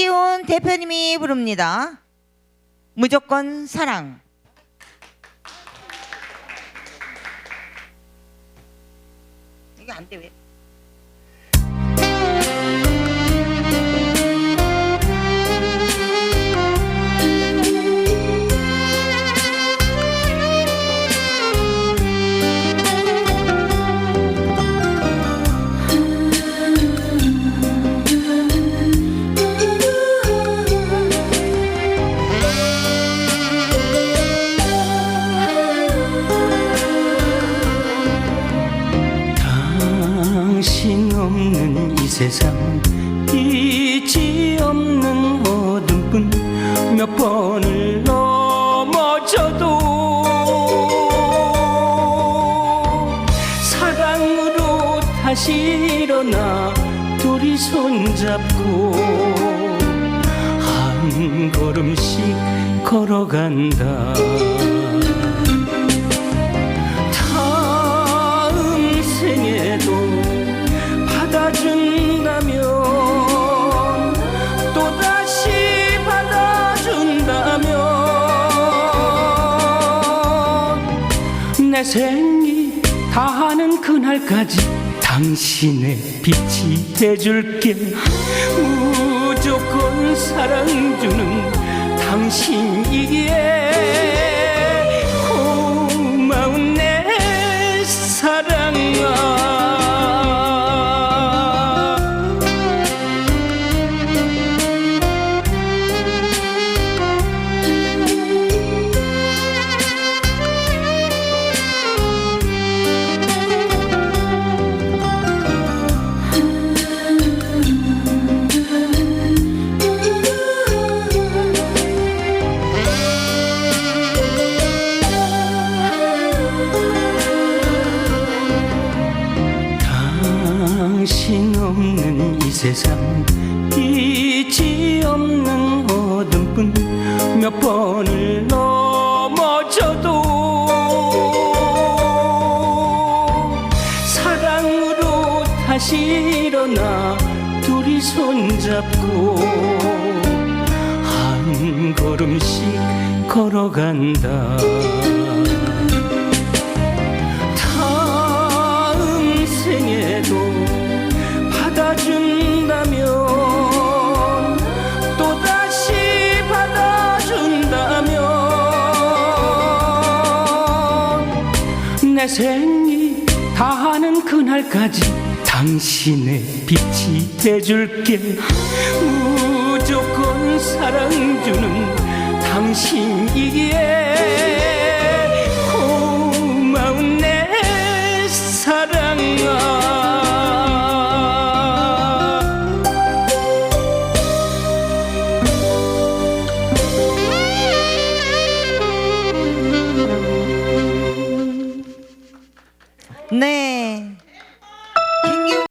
이기훈 대표님이 부릅니다. 무조건 사랑. 이게 안 돼 왜? 세상 빛이 없는 어둠뿐 몇 번을 넘어져도 사랑으로 다시 일어나 둘이 손잡고 한 걸음씩 걸어간다 내 생이 다하는 그날까지 당신의 빛이 돼줄게. 무조건 사랑 주는 당신이기에 당신 없는 이 세상 빛이 없는 어둠뿐 몇 번을 넘어져도 사랑으로 다시 일어나 둘이 손잡고 한 걸음씩 걸어간다 내 생이 다하는 그날까지 당신의 빛이 돼줄게. 무조건 사랑 주는 당신 ねえ。